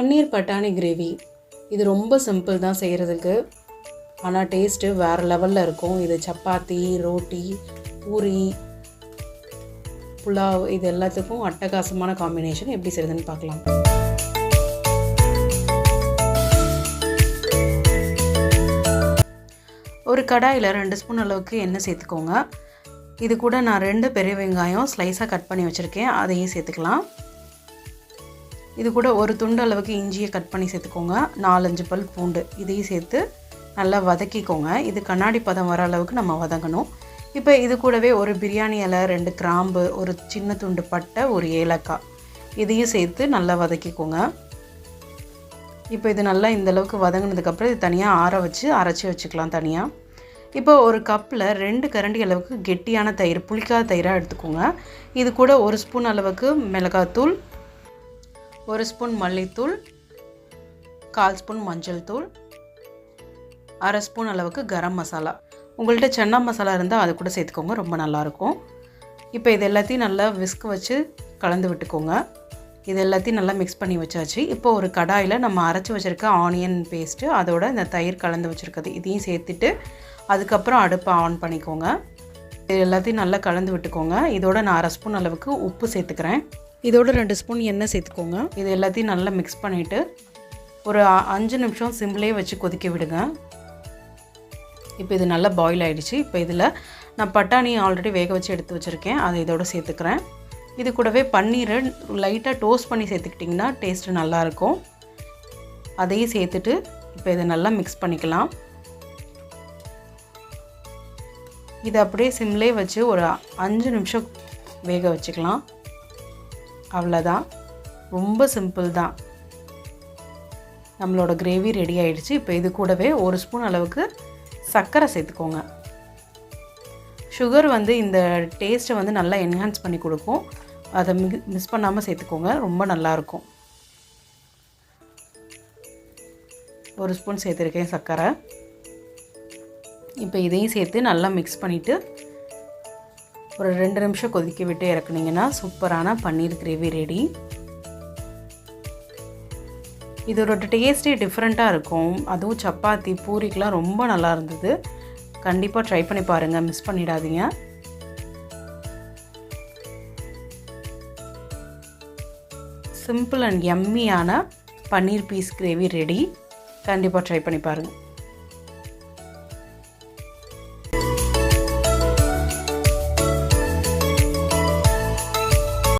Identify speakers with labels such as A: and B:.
A: பன்னீர் பட்டாணி கிரேவி இது ரொம்ப சிம்பிள் தான் செய்கிறதுக்கு ஆனால் டேஸ்ட்டு வேறு லெவலில் இருக்கும். இது சப்பாத்தி ரோட்டி பூரி புலாவ் இது எல்லாத்துக்கும் அட்டகாசமான காம்பினேஷன் எப்படி செய்யுதுன்னு பார்க்கலாம். ஒரு கடாயில் ரெண்டு ஸ்பூன் அளவுக்கு எண்ணெய் சேர்த்துக்கோங்க. இது கூட நான் ரெண்டு பெரிய வெங்காயம் ஸ்லைஸாக கட் பண்ணி வச்சுருக்கேன். அதையும் சேர்த்துக்கலாம். இது கூட ஒரு துண்டு அளவுக்கு இஞ்சியை கட் பண்ணி சேர்த்துக்கோங்க. நாலஞ்சு பல் பூண்டு இதையும் சேர்த்து நல்லா வதக்கிக்கோங்க. இது கண்ணாடி பதம் வர அளவுக்கு நம்ம வதங்கணும். இப்போ இது கூடவே ஒரு பிரியாணி இலை ரெண்டு கிராம்பு ஒரு சின்ன துண்டு பட்டை ஒரு ஏலக்காய் இதையும் சேர்த்து நல்லா வதக்கிக்கோங்க. இப்போ இது நல்லா இந்த அளவுக்கு வதங்கினதுக்கப்புறம் இது தனியாக ஆற வச்சு அரைச்சி வச்சுக்கலாம் தனியாக இப்போ ஒரு கப்பில் ரெண்டு கரண்டி அளவுக்கு கெட்டியான தயிர் புளிக்காத தயிராக எடுத்துக்கோங்க. இது கூட ஒரு ஸ்பூன் அளவுக்கு மிளகாத்தூள் ஒரு ஸ்பூன் மல்லித்தூள் கால் ஸ்பூன் மஞ்சள் தூள் அரை ஸ்பூன் அளவுக்கு கரம் மசாலா. உங்கள்கிட்ட சன்னா மசாலா இருந்தால் அது கூட சேர்த்துக்கோங்க ரொம்ப நல்லாயிருக்கும். இப்போ இது எல்லாத்தையும் நல்லா விஸ்க் வச்சு கலந்து விட்டுக்கோங்க. இது எல்லாத்தையும் நல்லா மிக்ஸ் பண்ணி வச்சாச்சு. இப்போ ஒரு கடாயில் நம்ம அரைச்சி வச்சுருக்க ஆனியன் பேஸ்ட்டு அதோட இந்த தயிர் கலந்து வச்சுருக்கிறது இதையும் சேர்த்துட்டு அதுக்கப்புறம் அடுப்பை ஆன் பண்ணிக்கோங்க. இது எல்லாத்தையும் நல்லா கலந்து விட்டுக்கோங்க. இதோட நான் அரை ஸ்பூன் அளவுக்கு உப்பு சேர்த்துக்கிறேன். இதோட ரெண்டு ஸ்பூன் எண்ணெய் சேர்த்துக்கோங்க. இது எல்லாத்தையும் நல்லா மிக்ஸ் பண்ணிவிட்டு ஒரு அஞ்சு நிமிஷம் சிம்லேயே வச்சு கொதிக்க விடுங்க. இப்போ இது நல்லா பாயில் ஆகிடுச்சு இப்போ இதில் நான் பட்டாணி ஆல்ரெடி வேக வச்சு எடுத்து வச்சுருக்கேன். அதை இதோட சேர்த்துக்கிறேன். இது கூடவே பன்னீரை லைட்டாக டோஸ்ட் பண்ணி சேர்த்துக்கிட்டிங்கன்னா டேஸ்ட்டு நல்லாயிருக்கும். அதையும் சேர்த்துட்டு இப்போ இதை நல்லா மிக்ஸ் பண்ணிக்கலாம். இதை அப்படியே சிம்லேயே வச்சு ஒரு அஞ்சு நிமிஷம் வேக வச்சுக்கலாம். அவ்வளோதான் ரொம்ப சிம்பிள் தான். நம்மளோட கிரேவி ரெடி ஆயிடுச்சு. இப்போ இது கூடவே ஒரு ஸ்பூன் அளவுக்கு சர்க்கரை சேர்த்துக்கோங்க. சுகர் வந்து இந்த டேஸ்ட்டை வந்து நல்லா என்ஹான்ஸ் பண்ணி கொடுக்கும். அதை மி மிஸ் பண்ணாமல் சேர்த்துக்கோங்க. ரொம்ப நல்லாயிருக்கும் ஒரு ஸ்பூன் சேர்த்துருக்கேன் சர்க்கரை. இப்போ இதையும் சேர்த்து நல்லா மிக்ஸ் பண்ணிவிட்டு ஒரு ரெண்டு நிமிஷம் கொதிக்க விட்டு இறக்குனீங்கன்னா சூப்பரான பன்னீர் கிரேவி ரெடி இதோட டேஸ்ட்டே டிஃப்ரெண்ட்டாக இருக்கும். அதுவும் சப்பாத்தி பூரிக்கெலாம் ரொம்ப நல்லா இருந்தது. கண்டிப்பாக ட்ரை பண்ணி பாருங்கள் மிஸ் பண்ணிடாதீங்க. சிம்பிள் அண்ட் எம்மியான பன்னீர் பீஸ் கிரேவி ரெடி கண்டிப்பாக ட்ரை பண்ணி பாருங்கள்